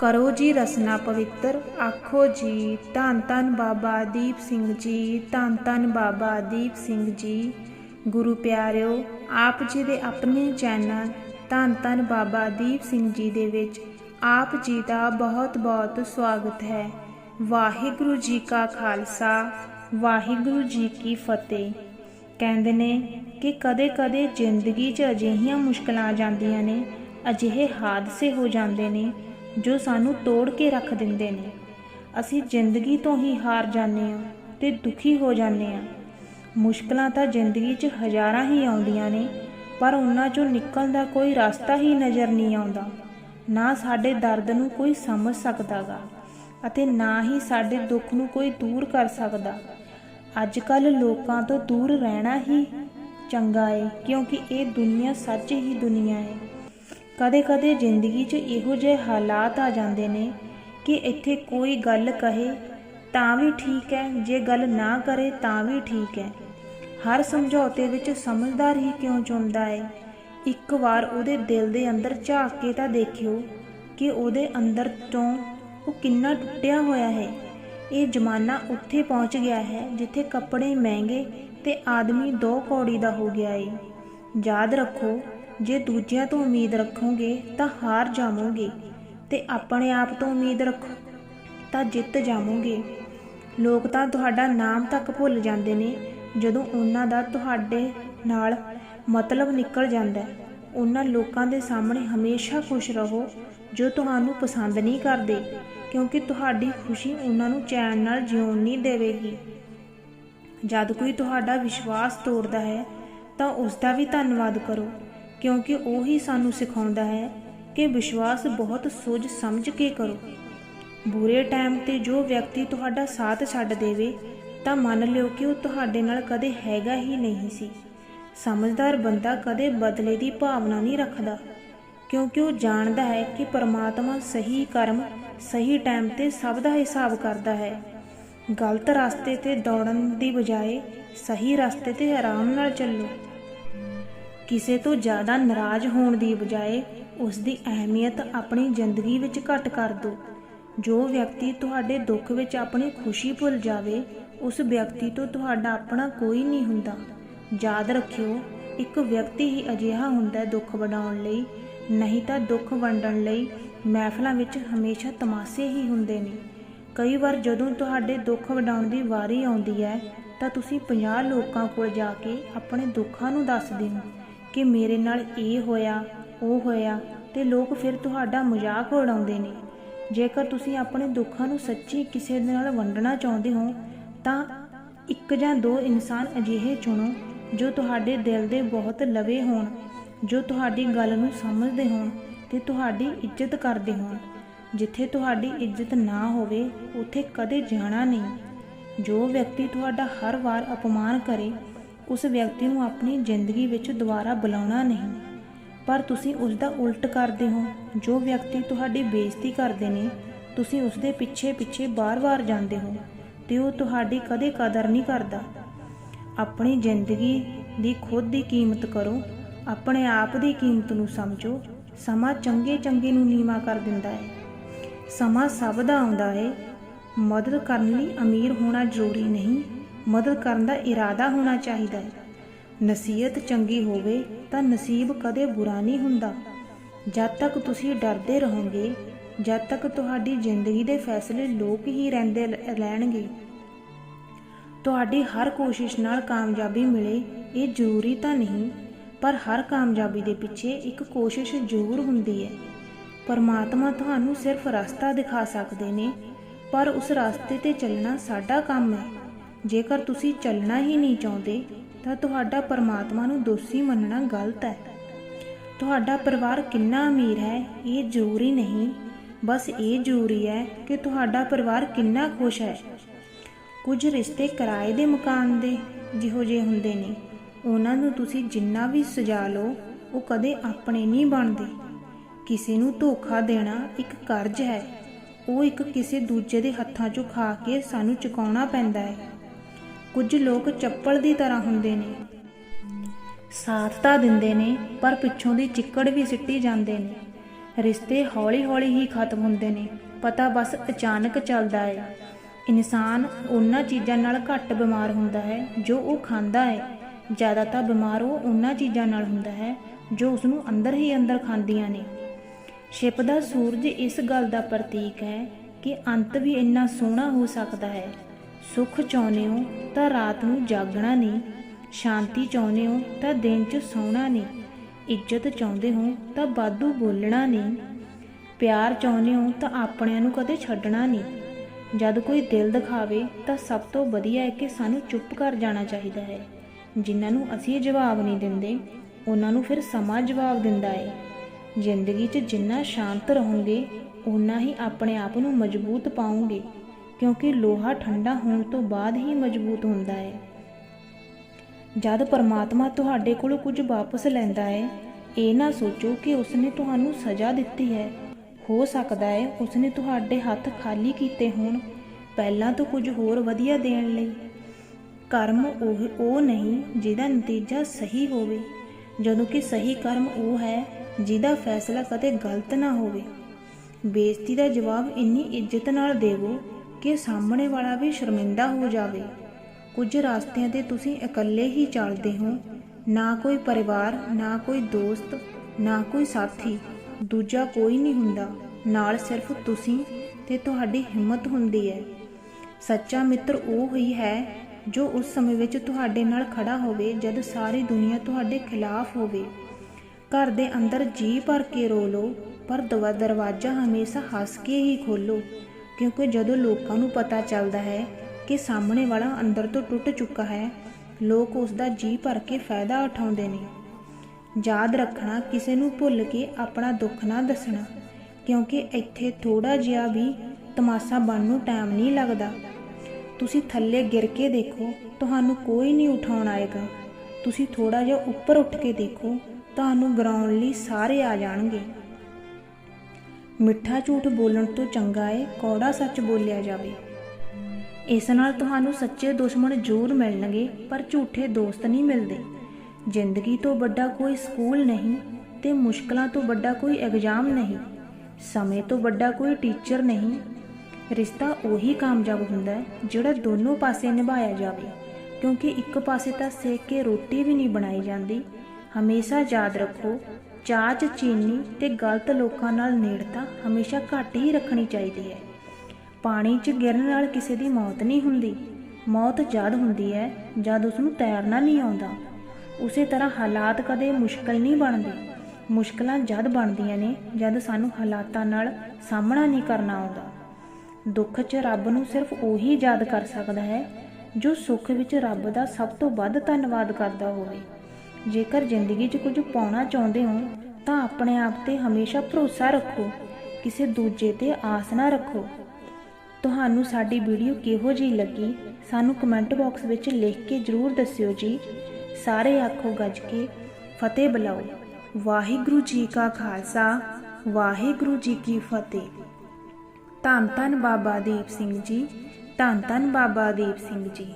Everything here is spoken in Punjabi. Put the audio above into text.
ਕਰੋ ਜੀ ਰਸਨਾ ਪਵਿੱਤਰ, ਆਖੋ ਜੀ, ਧੰਨ ਧੰਨ ਬਾਬਾ ਦੀਪ ਸਿੰਘ ਜੀ, ਧੰਨ ਧੰਨ ਬਾਬਾ ਦੀਪ ਸਿੰਘ ਜੀ। ਗੁਰੂ ਪਿਆਰਿਓ, ਆਪ ਜੀ ਦੇ ਆਪਣੇ ਚੈਨਲ ਧੰਨ ਧੰਨ ਬਾਬਾ ਦੀਪ ਸਿੰਘ ਜੀ ਦੇ ਵਿੱਚ ਆਪ ਜੀ ਦਾ ਬਹੁਤ ਬਹੁਤ ਸਵਾਗਤ ਹੈ। ਵਾਹਿਗੁਰੂ ਜੀ ਕਾ ਖਾਲਸਾ, ਵਾਹਿਗੁਰੂ ਜੀ ਕੀ ਫਤਿਹ। ਕਹਿੰਦੇ ਨੇ ਕਿ ਕਦੇ-ਕਦੇ ਜ਼ਿੰਦਗੀ 'ਚ ਅਜਿਹੀਆਂ ਮੁਸ਼ਕਲਾਂ ਆ ਜਾਂਦੀਆਂ ਨੇ, ਅਜਿਹੇ ਹਾਦਸੇ ਹੋ ਜਾਂਦੇ ਨੇ ਜੋ ਸਾਨੂੰ ਤੋੜ ਕੇ ਰੱਖ ਦਿੰਦੇ ਨੇ। ਅਸੀਂ ਜ਼ਿੰਦਗੀ ਤੋਂ ਹੀ ਹਾਰ ਜਾਂਦੇ ਹਾਂ ਤੇ ਦੁਖੀ ਹੋ ਜਾਂਦੇ ਹਾਂ। ਮੁਸ਼ਕਲਾਂ ਤਾਂ ਜ਼ਿੰਦਗੀ 'ਚ ਹਜ਼ਾਰਾਂ ਹੀ ਆਉਂਦੀਆਂ ਨੇ, ਪਰ ਉਹਨਾਂ 'ਚੋਂ ਨਿਕਲਣ ਦਾ ਕੋਈ ਰਸਤਾ ਹੀ ਨਜ਼ਰ ਨਹੀਂ ਆਉਂਦਾ। ਨਾ ਸਾਡੇ ਦਰਦ ਨੂੰ ਕੋਈ ਸਮਝ ਸਕਦਾਗਾ ਅਤੇ ਨਾ ਹੀ ਸਾਡੇ ਦੁੱਖ ਨੂੰ ਕੋਈ ਦੂਰ ਕਰ ਸਕਦਾ। ਅੱਜ ਕੱਲ ਲੋਕਾਂ ਤੋਂ ਦੂਰ ਰਹਿਣਾ ਹੀ ਚੰਗਾ ਏ, ਕਿਉਂਕਿ ਇਹ ਦੁਨੀਆ ਸੱਚ ਹੀ ਦੁਨੀਆ ਏ। ਕਦੇ-ਕਦੇ ਜ਼ਿੰਦਗੀ 'ਚ ਇਹੋ ਜਿਹੇ ਹਾਲਾਤ ਆ ਜਾਂਦੇ ਨੇ ਕਿ ਇੱਥੇ ਕੋਈ ਗੱਲ ਕਹੇ ਤਾਂ ਵੀ ਠੀਕ ਹੈ, ਜੇ ਗੱਲ ਨਾ ਕਰੇ ਤਾਂ ਵੀ ਠੀਕ ਹੈ। ਹਰ ਸਮਝੌਤੇ ਵਿੱਚ ਸਮਝਦਾਰ ਹੀ ਕਿਉਂ ਚੁਣਦਾ ਹੈ ਇੱਕ ਵਾਰ ਉਹਦੇ ਦਿਲ ਦੇ ਅੰਦਰ ਝਾਕ ਕੇ ਤਾਂ ਦੇਖਿਓ ਕਿ ਉਹਦੇ ਅੰਦਰ ਤੋਂ ਉਹ ਕਿੰਨਾ ਟੁੱਟਿਆ ਹੋਇਆ ਹੈ। ਇਹ ਜ਼ਮਾਨਾ ਉੱਥੇ ਪਹੁੰਚ ਗਿਆ ਹੈ ਜਿੱਥੇ ਕੱਪੜੇ ਮਹਿੰਗੇ ਤੇ ਆਦਮੀ ਦੋ ਕੌੜੀ ਦਾ ਹੋ ਗਿਆ ਏ। ਯਾਦ ਰੱਖੋ ਜੇ ਦੂਜਿਆਂ ਤੋਂ ਉਮੀਦ ਰੱਖੋਗੇ ਤਾਂ ਹਾਰ ਜਾਵੋਗੇ ਤੇ ਆਪਣੇ ਆਪ ਤੋਂ ਉਮੀਦ ਰੱਖੋ ਤਾਂ ਜਿੱਤ ਜਾਵੋਗੇ। ਲੋਕ ਤਾਂ ਤੁਹਾਡਾ ਨਾਮ ਤੱਕ ਭੁੱਲ ਜਾਂਦੇ ਨੇ, ਜਦੋਂ ਉਹਨਾਂ ਦਾ ਤੁਹਾਡੇ ਨਾਲ ਮਤਲਬ ਨਿਕਲ ਜਾਂਦਾ ਹੈ। ਉਹਨਾਂ ਲੋਕਾਂ ਦੇ ਸਾਹਮਣੇ ਹਮੇਸ਼ਾ ਖੁਸ਼ ਰਹੋ, ਜੋ ਤੁਹਾਨੂੰ ਪਸੰਦ ਨਹੀਂ ਕਰਦੇ, ਕਿਉਂਕਿ ਤੁਹਾਡੀ ਖੁਸ਼ੀ ਉਹਨਾਂ ਨੂੰ ਚੈਨ ਨਾਲ ਜਿਉਣ ਨਹੀਂ ਦੇਵੇਗੀ। ਜਦ ਕੋਈ ਤੁਹਾਡਾ ਵਿਸ਼ਵਾਸ ਤੋੜਦਾ ਹੈ, ਤਾਂ ਉਸ ਦਾ ਵੀ ਧੰਨਵਾਦ ਕਰੋ। ਕਿਉਂਕਿ ਉਹ ਹੀ ਸਾਨੂੰ ਸਿਖਾਉਂਦਾ ਹੈ ਕਿ ਵਿਸ਼ਵਾਸ ਬਹੁਤ ਸੋਚ ਸਮਝ ਕੇ ਕਰੋ। ਬੁਰੇ ਟਾਈਮ ਤੇ ਜੋ ਵਿਅਕਤੀ ਤੁਹਾਡਾ ਸਾਥ ਛੱਡ ਦੇਵੇ, ਤਾਂ ਮੰਨ ਲਿਓ ਕਿ ਉਹ ਤੁਹਾਡੇ ਨਾਲ ਕਦੇ ਹੈਗਾ ਹੀ ਨਹੀਂ ਸੀ। ਸਮਝਦਾਰ ਬੰਦਾ ਕਦੇ ਬਦਲੇ ਦੀ ਭਾਵਨਾ ਨਹੀਂ ਰੱਖਦਾ, ਕਿਉਂਕਿ ਉਹ ਜਾਣਦਾ ਹੈ ਕਿ ਪਰਮਾਤਮਾ ਸਹੀ ਕਰਮ, ਸਹੀ ਟਾਈਮ ਤੇ ਸਭ ਦਾ ਹਿਸਾਬ ਕਰਦਾ ਹੈ। ਗਲਤ ਰਸਤੇ ਤੇ ਦੌੜਨ ਦੀ ਬਜਾਏ ਸਹੀ ਰਸਤੇ ਤੇ ਆਰਾਮ ਨਾਲ ਚੱਲੋ। ਕਿਸੇ ਤੋਂ ਜ਼ਿਆਦਾ ਨਾਰਾਜ਼ ਹੋਣ ਦੀ ਬਜਾਏ ਉਸ ਦੀ ਅਹਿਮੀਅਤ ਆਪਣੀ ਜ਼ਿੰਦਗੀ ਵਿੱਚ ਘੱਟ ਕਰ ਦਿਓ ਜੋ ਵਿਅਕਤੀ ਤੁਹਾਡੇ ਦੁੱਖ ਵਿੱਚ ਆਪਣੀ ਖੁਸ਼ੀ ਭੁੱਲ ਜਾਵੇ, ਉਸ ਵਿਅਕਤੀ ਤੋਂ ਤੁਹਾਡਾ ਆਪਣਾ ਕੋਈ ਨਹੀਂ ਹੁੰਦਾ। ਯਾਦ ਰੱਖਿਓ, ਇੱਕ ਵਿਅਕਤੀ ਹੀ ਅਜਿਹਾ ਹੁੰਦਾ ਦੁੱਖ ਵੰਡਾਉਣ ਲਈ, ਨਹੀਂ ਤਾਂ ਦੁੱਖ ਵੰਡਣ ਲਈ ਮਹਿਫਲਾਂ ਵਿੱਚ ਹਮੇਸ਼ਾ ਤਮਾਸ਼ੇ ਹੀ ਹੁੰਦੇ ਨੇ। ਕਈ ਵਾਰ ਜਦੋਂ ਤੁਹਾਡੇ ਦੁੱਖ ਵੰਡਾਉਣ ਦੀ ਵਾਰੀ ਆਉਂਦੀ ਹੈ, ਤਾਂ ਤੁਸੀਂ 50 ਲੋਕਾਂ ਕੋਲ ਜਾ ਕੇ ਆਪਣੇ ਦੁੱਖਾਂ ਨੂੰ ਦੱਸਦੇ ਹੋ ਕਿ ਮੇਰੇ ਨਾਲ ਇਹ ਹੋਇਆ, ਉਹ ਹੋਇਆ ਤੇ ਲੋਕ ਫਿਰ ਤੁਹਾਡਾ ਮਜ਼ਾਕ ਉਡਾਉਂਦੇ ਨੇ। ਜੇਕਰ ਤੁਸੀਂ ਆਪਣੇ ਦੁੱਖਾਂ ਨੂੰ ਸੱਚੀ ਕਿਸੇ ਦੇ ਨਾਲ ਵੰਡਣਾ ਚਾਹੁੰਦੇ ਹੋ, ਤਾਂ ਇੱਕ ਜਾਂ ਦੋ ਇਨਸਾਨ ਅਜਿਹੇ ਚੁਣੋ ਜੋ ਤੁਹਾਡੇ ਦਿਲ ਦੇ ਬਹੁਤ ਲਵੇ ਹੋਣ, ਜੋ ਤੁਹਾਡੀ ਗੱਲ ਨੂੰ ਸਮਝਦੇ ਹੋਣ ਤੇ ਤੁਹਾਡੀ ਇੱਜ਼ਤ ਕਰਦੇ ਹੋਣ। ਜਿੱਥੇ ਤੁਹਾਡੀ ਇੱਜ਼ਤ ਨਾ ਹੋਵੇ, ਉੱਥੇ ਕਦੇ ਜਾਣਾ ਨਹੀਂ। ਜੋ ਵਿਅਕਤੀ ਤੁਹਾਡਾ ਹਰ ਵਾਰ ਅਪਮਾਨ ਕਰੇ ਉਸ ਵਿਅਕਤੀ ਨੂੰ ਆਪਣੀ ਜ਼ਿੰਦਗੀ ਵਿੱਚ ਦੁਬਾਰਾ ਬੁਲਾਉਣਾ ਨਹੀਂ। ਪਰ ਤੁਸੀਂ ਉਸ ਦਾ ਉਲਟ ਕਰਦੇ ਹੋ। ਜੋ ਵਿਅਕਤੀ ਤੁਹਾਡੀ ਬੇਇੱਜ਼ਤੀ ਕਰਦੇ ਨੇ, ਤੁਸੀਂ ਉਸ ਦੇ ਪਿੱਛੇ ਪਿੱਛੇ ਬਾਰ-ਬਾਰ ਜਾਂਦੇ ਹੋ ਤੇ ਉਹ ਤੁਹਾਡੀ ਕਦੇ ਕਦਰ ਨਹੀਂ ਕਰਦਾ। ਆਪਣੀ ਜ਼ਿੰਦਗੀ ਦੀ ਖੁਦ ਦੀ ਕੀਮਤ ਕਰੋ। ਆਪਣੇ ਆਪ ਦੀ ਕੀਮਤ ਨੂੰ ਸਮਝੋ। ਸਮਾਂ ਚੰਗੇ ਚੰਗੇ ਨੂੰ ਨੀਵਾ ਕਰ ਦਿੰਦਾ ਹੈ। ਸਮਾਂ ਸਭ ਦਾ ਆਉਂਦਾ ਹੈ। ਮਦਦ ਕਰਨ ਲਈ ਅਮੀਰ ਹੋਣਾ ਜ਼ਰੂਰੀ ਨਹੀਂ। ਮਦਦ ਕਰਨ ਦਾ ਇਰਾਦਾ ਹੋਣਾ ਚਾਹੀਦਾ ਹੈ। ਨਸੀਹਤ ਚੰਗੀ ਹੋਵੇ ਤਾਂ ਨਸੀਬ ਕਦੇ ਬੁਰਾ ਨਹੀਂ ਹੁੰਦਾ। ਜਦ ਤੱਕ ਤੁਸੀਂ ਡਰਦੇ ਰਹੋਗੇ, ਜਦ ਤੱਕ ਤੁਹਾਡੀ ਜ਼ਿੰਦਗੀ ਦੇ ਫੈਸਲੇ ਲੋਕ ਹੀ ਰਹਿੰਦੇ ਰਹਿਣਗੇ। ਤੁਹਾਡੀ ਹਰ ਕੋਸ਼ਿਸ਼ ਨਾਲ ਕਾਮਯਾਬੀ ਮਿਲੇ, ਇਹ ਜ਼ਰੂਰੀ ਤਾਂ ਨਹੀਂ, ਪਰ ਹਰ ਕਾਮਯਾਬੀ ਦੇ ਪਿੱਛੇ ਇੱਕ ਕੋਸ਼ਿਸ਼ ਜ਼ਰੂਰ ਹੁੰਦੀ ਹੈ। ਪਰਮਾਤਮਾ ਤੁਹਾਨੂੰ ਸਿਰਫ ਰਸਤਾ ਦਿਖਾ ਸਕਦੇ ਨੇ, ਪਰ ਉਸ ਰਸਤੇ ਤੇ ਚੱਲਣਾ ਸਾਡਾ ਕੰਮ ਹੈ। ਜੇਕਰ ਤੁਸੀਂ ਚੱਲਣਾ ਹੀ ਨਹੀਂ ਚਾਹੁੰਦੇ, ਤਾਂ ਤੁਹਾਡਾ ਪਰਮਾਤਮਾ ਨੂੰ ਦੋਸ਼ੀ ਮੰਨਣਾ ਗਲਤ ਹੈ। ਤੁਹਾਡਾ ਪਰਿਵਾਰ ਕਿੰਨਾ ਅਮੀਰ ਹੈ, ਇਹ ਜ਼ਰੂਰੀ ਨਹੀਂ। ਬਸ ਇਹ ਜ਼ਰੂਰੀ ਹੈ ਕਿ ਤੁਹਾਡਾ ਪਰਿਵਾਰ ਕਿੰਨਾ ਖੁਸ਼ ਹੈ। ਕੁਝ ਰਿਸ਼ਤੇ ਕਿਰਾਏ ਦੇ ਮਕਾਨ ਦੇ ਜਿਹੋ ਜਿਹੇ ਹੁੰਦੇ ਨੇ, ਉਹਨਾਂ ਨੂੰ ਤੁਸੀਂ ਜਿੰਨਾ ਵੀ ਸਜਾ ਲਓ, ਉਹ ਕਦੇ ਆਪਣੇ ਨਹੀਂ ਬਣਦੇ। ਕਿਸੇ ਨੂੰ ਧੋਖਾ ਦੇਣਾ ਇੱਕ ਕਰਜ਼ ਹੈ, ਉਹ ਇੱਕ ਕਿਸੇ ਦੂਜੇ ਦੇ ਹੱਥਾਂ 'ਚੋਂ ਖਾ ਕੇ ਸਾਨੂੰ ਚੁਕਾਉਣਾ ਪੈਂਦਾ ਹੈ। ਕੁਝ ਲੋਕ ਚੱਪਲ ਦੀ ਤਰ੍ਹਾਂ ਹੁੰਦੇ ਨੇ। ਸਾਥ ਤਾਂ ਦਿੰਦੇ ਨੇ, ਪਰ ਪਿੱਛੋਂ ਦੀ ਚਿੱਕੜ ਵੀ ਸਿੱਟੀ ਜਾਂਦੇ ਨੇ। ਰਿਸ਼ਤੇ ਹੌਲੀ-ਹੌਲੀ ਹੀ ਖਤਮ ਹੁੰਦੇ ਨੇ। ਪਤਾ ਬਸ ਅਚਾਨਕ ਚੱਲਦਾ ਹੈ ਇਨਸਾਨ ਉਹਨਾਂ ਚੀਜ਼ਾਂ ਨਾਲ ਘੱਟ ਬਿਮਾਰ ਹੁੰਦਾ ਹੈ, ਜੋ ਉਹ ਖਾਂਦਾ ਹੈ ਜ਼ਿਆਦਾ ਤਾਂ ਬਿਮਾਰ ਉਹ ਉਹਨਾਂ ਚੀਜ਼ਾਂ ਨਾਲ ਹੁੰਦਾ ਹੈ, ਜੋ ਉਸ ਨੂੰ ਅੰਦਰ ਹੀ ਅੰਦਰ ਖਾਂਦੀਆਂ ਨੇ। ਛਿਪਦਾ ਸੂਰਜ ਇਸ ਗੱਲ ਦਾ ਪ੍ਰਤੀਕ ਹੈ ਕਿ ਅੰਤ ਵੀ ਇੰਨਾ ਸੋਹਣਾ ਹੋ ਸਕਦਾ ਹੈ। ਸੁੱਖ ਚਾਹੁੰਦੇ ਹੋ ਤਾਂ ਰਾਤ ਨੂੰ ਜਾਗਣਾ ਨਹੀਂ, ਸ਼ਾਂਤੀ ਚਾਹੁੰਦੇ ਹੋ ਤਾਂ ਦਿਨ 'ਚ ਸੌਣਾ ਨਹੀਂ, ਇੱਜ਼ਤ ਚਾਹੁੰਦੇ ਹੋ ਤਾਂ ਬਾਦੂ ਬੋਲਣਾ ਨਹੀਂ, ਪਿਆਰ ਚਾਹੁੰਦੇ ਹੋ ਤਾਂ ਆਪਣਿਆਂ ਨੂੰ ਕਦੇ ਛੱਡਣਾ ਨਹੀਂ, ਜਦ ਕੋਈ ਦਿਲ ਦਿਖਾਵੇ ਤਾਂ ਸਭ ਤੋਂ ਵਧੀਆ ਹੈ ਕਿ ਸਾਨੂੰ ਚੁੱਪ ਕਰ ਜਾਣਾ ਚਾਹੀਦਾ ਹੈ, ਜਿਨ੍ਹਾਂ ਨੂੰ ਅਸੀਂ ਜਵਾਬ ਨਹੀਂ ਦਿੰਦੇ, ਉਹਨਾਂ ਨੂੰ ਫਿਰ ਸਮਾਂ ਜਵਾਬ ਦਿੰਦਾ ਹੈ, ਜ਼ਿੰਦਗੀ 'ਚ ਜਿੰਨਾ ਸ਼ਾਂਤ ਰਹੋਗੇ ਉਨਾ ਹੀ ਆਪਣੇ ਆਪ ਨੂੰ ਮਜ਼ਬੂਤ ਪਾਉਂਗੇ ਕਿਉਂਕਿ ਲੋਹਾ ਠੰਡਾ ਹੋਣ ਤੋਂ ਬਾਅਦ ਹੀ ਮਜ਼ਬੂਤ ਹੁੰਦਾ ਹੈ। ਜਦ ਪਰਮਾਤਮਾ ਤੁਹਾਡੇ ਕੋਲੋਂ ਕੁਝ ਵਾਪਸ ਲੈਂਦਾ ਹੈ, ਇਹ ਨਾ ਸੋਚੋ ਕਿ ਉਸਨੇ ਤੁਹਾਨੂੰ ਸਜ਼ਾ ਦਿੱਤੀ ਹੈ। ਹੋ ਸਕਦਾ ਹੈ ਉਸਨੇ ਤੁਹਾਡੇ ਹੱਥ ਖਾਲੀ ਕੀਤੇ ਹੋਣ, ਪਹਿਲਾਂ ਤੋਂ ਕੁਝ ਹੋਰ ਵਧੀਆ ਦੇਣ ਲਈ। ਕਰਮ ਉਹ ਉਹ ਨਹੀਂ ਜਿਹਦਾ ਨਤੀਜਾ ਸਹੀ ਹੋਵੇ। ਜਦੋਂ ਕਿ ਸਹੀ ਕਰਮ ਉਹ ਹੈ ਜਿਹਦਾ ਫੈਸਲਾ ਕਦੇ ਗਲਤ ਨਾ ਹੋਵੇ। ਬੇਇੱਜ਼ਤੀ ਦਾ ਜਵਾਬ ਇੰਨੀ ਇੱਜ਼ਤ ਨਾਲ ਦੇਵੋ ਕਿ ਸਾਹਮਣੇ ਵਾਲਾ ਵੀ ਸ਼ਰਮਿੰਦਾ ਹੋ ਜਾਵੇ। ਕੁਝ ਰਸਤਿਆਂ ਤੇ ਤੁਸੀਂ ਇਕੱਲੇ ਹੀ ਚੱਲਦੇ ਹੋ। ਨਾ ਕੋਈ ਪਰਿਵਾਰ, ਨਾ ਕੋਈ ਦੋਸਤ, ਨਾ ਕੋਈ ਸਾਥੀ। ਦੂਜਾ ਕੋਈ ਨਹੀਂ ਹੁੰਦਾ। ਨਾਲ ਸਿਰਫ ਤੁਸੀਂ ਤੇ ਤੁਹਾਡੀ ਹਿੰਮਤ ਹੁੰਦੀ ਹੈ। ਸੱਚਾ ਮਿੱਤਰ ਉਹ ਹੀ ਹੈ ਜੋ ਉਸ ਸਮੇਂ ਵਿੱਚ ਤੁਹਾਡੇ ਨਾਲ ਖੜਾ ਹੋਵੇ, ਜਦ ਸਾਰੀ ਦੁਨੀਆ ਤੁਹਾਡੇ ਖਿਲਾਫ ਹੋਵੇ। ਘਰ ਦੇ ਅੰਦਰ ਜੀ ਭਰ ਕੇ ਰੋ ਲਓ, ਪਰ ਦਵਾ ਦਰਵਾਜ਼ਾ ਹਮੇਸ਼ਾ ਹੱਸ ਕੇ ਹੀ ਖੋਲੋ ਕਿਉਂਕਿ ਜਦੋਂ ਲੋਕਾਂ ਨੂੰ ਪਤਾ ਚੱਲਦਾ ਹੈ ਕਿ ਸਾਹਮਣੇ ਵਾਲਾ ਅੰਦਰ ਤੋਂ ਟੁੱਟ ਚੁੱਕਾ ਹੈ, ਲੋਕ ਉਸ ਦਾ ਜੀ ਭਰ ਕੇ ਫਾਇਦਾ ਉਠਾਉਂਦੇ ਨੇ। ਯਾਦ ਰੱਖਣਾ, ਕਿਸੇ ਨੂੰ ਭੁੱਲ ਕੇ ਆਪਣਾ ਦੁੱਖ ਨਾ ਦੱਸਣਾ, ਕਿਉਂਕਿ ਇੱਥੇ ਥੋੜਾ ਜਿਹਾ ਵੀ ਤਮਾਸ਼ਾ ਬਣ ਨੂੰ ਟਾਈਮ ਨਹੀਂ ਲੱਗਦਾ। ਤੁਸੀਂ ਥੱਲੇ ਗਿਰ ਕੇ ਦੇਖੋ, ਤੁਹਾਨੂੰ ਕੋਈ ਨਹੀਂ ਉਠਾਉਣ ਆਏਗਾ। ਤੁਸੀਂ ਥੋੜਾ ਜਿਹਾ ਉੱਪਰ ਉੱਠ ਕੇ ਦੇਖੋ, ਤੁਹਾਨੂੰ ਗਰਾਉਣ ਲਈ ਸਾਰੇ ਆ ਜਾਣਗੇ। ਮਿੱਠਾ ਝੂਠ ਬੋਲਣ ਤੋਂ ਚੰਗਾ ਏ, ਕੌੜਾ ਸੱਚ ਬੋਲਿਆ ਜਾਵੇ। ਇਸ ਨਾਲ ਤੁਹਾਨੂੰ ਸੱਚੇ ਦੁਸ਼ਮਣ ਜ਼ਰੂਰ ਮਿਲਣਗੇ, ਪਰ ਝੂਠੇ ਦੋਸਤ ਨਹੀਂ ਮਿਲਦੇ। ਜ਼ਿੰਦਗੀ ਤੋਂ ਵੱਡਾ ਕੋਈ ਸਕੂਲ ਨਹੀਂ ਤੇ ਮੁਸ਼ਕਲਾਂ ਤੋਂ ਵੱਡਾ ਕੋਈ ਐਗਜ਼ਾਮ ਨਹੀਂ। ਸਮੇਂ ਤੋਂ ਵੱਡਾ ਕੋਈ ਟੀਚਰ ਨਹੀਂ। ਰਿਸ਼ਤਾ ਉਹੀ ਕਾਮਯਾਬ ਹੁੰਦਾ ਹੈ, ਜਿਹੜਾ ਦੋਨੋਂ ਪਾਸੇ ਨਿਭਾਇਆ ਜਾਵੇ। ਕਿਉਂਕਿ ਇੱਕ ਪਾਸੇ ਤਾਂ ਸੇਕ ਕੇ ਰੋਟੀ ਵੀ ਨਹੀਂ ਬਣਾਈ ਜਾਂਦੀ। ਹਮੇਸ਼ਾ ਯਾਦ ਰੱਖੋ ਚਾਹ 'ਚ ਚੀਨੀ ਤੇ ਗਲਤ ਲੋਕਾਂ ਨਾਲ ਨੇੜਤਾ ਹਮੇਸ਼ਾ ਘੱਟ ਹੀ ਰੱਖਣੀ ਚਾਹੀਦੀ ਹੈ। ਪਾਣੀ 'ਚ ਗਿਰਨ ਨਾਲ ਕਿਸੇ ਦੀ ਮੌਤ ਨਹੀਂ ਹੁੰਦੀ। ਮੌਤ ਜਦ ਹੁੰਦੀ ਹੈ ਜਦ ਉਸ ਨੂੰ ਤੈਰਨਾ ਨਹੀਂ ਆਉਂਦਾ। ਉਸੇ ਤਰ੍ਹਾਂ ਹਾਲਾਤ ਕਦੇ ਮੁਸ਼ਕਲ ਨਹੀਂ ਬਣਦੇ। ਮੁਸ਼ਕਲਾਂ ਜਦ ਬਣਦੀਆਂ ਨੇ ਜਦ ਸਾਨੂੰ ਹਾਲਾਤਾਂ ਨਾਲ ਸਾਹਮਣਾ ਨਹੀਂ ਕਰਨਾ ਆਉਂਦਾ। ਦੁੱਖ 'ਚ ਰੱਬ ਨੂੰ ਸਿਰਫ ਉਹੀ ਯਾਦ ਕਰ ਸਕਦਾ ਹੈ ਜੋ ਸੁੱਖ ਵਿੱਚ ਰੱਬ ਦਾ ਸਭ ਤੋਂ ਵੱਧ ਧੰਨਵਾਦ ਕਰਦਾ ਹੋਵੇ। ਜੇਕਰ ਜ਼ਿੰਦਗੀ 'ਚ ਕੁਝ ਪਾਉਣਾ ਚਾਹੁੰਦੇ ਹੋ, ਤਾਂ ਆਪਣੇ ਆਪ ਤੇ ਹਮੇਸ਼ਾ ਭਰੋਸਾ ਰੱਖੋ। ਕਿਸੇ ਦੂਜੇ ਤੇ ਆਸ ਨਾ ਰੱਖੋ। ਤੁਹਾਨੂੰ ਸਾਡੀ ਵੀਡੀਓ ਕਿਹੋ ਜਿਹੀ ਲੱਗੀ, ਸਾਨੂੰ ਕਮੈਂਟ ਬਾਕਸ ਵਿੱਚ ਲਿਖ ਕੇ ਜਰੂਰ ਦੱਸਿਓ ਜੀ। ਸਾਰੇ ਆਖੋ ਗੱਜ ਕੇ, ਫਤਿਹ ਬੁਲਾਓ। ਵਾਹਿਗੁਰੂ ਜੀ ਕਾ ਖਾਲਸਾ, ਵਾਹਿਗੁਰੂ ਜੀ ਕੀ ਫਤਿਹ। ਧੰਨ ਧੰਨ ਬਾਬਾ ਦੀਪ ਸਿੰਘ ਜੀ, ਧੰਨ ਧੰਨ ਬਾਬਾ ਦੀਪ ਸਿੰਘ ਜੀ।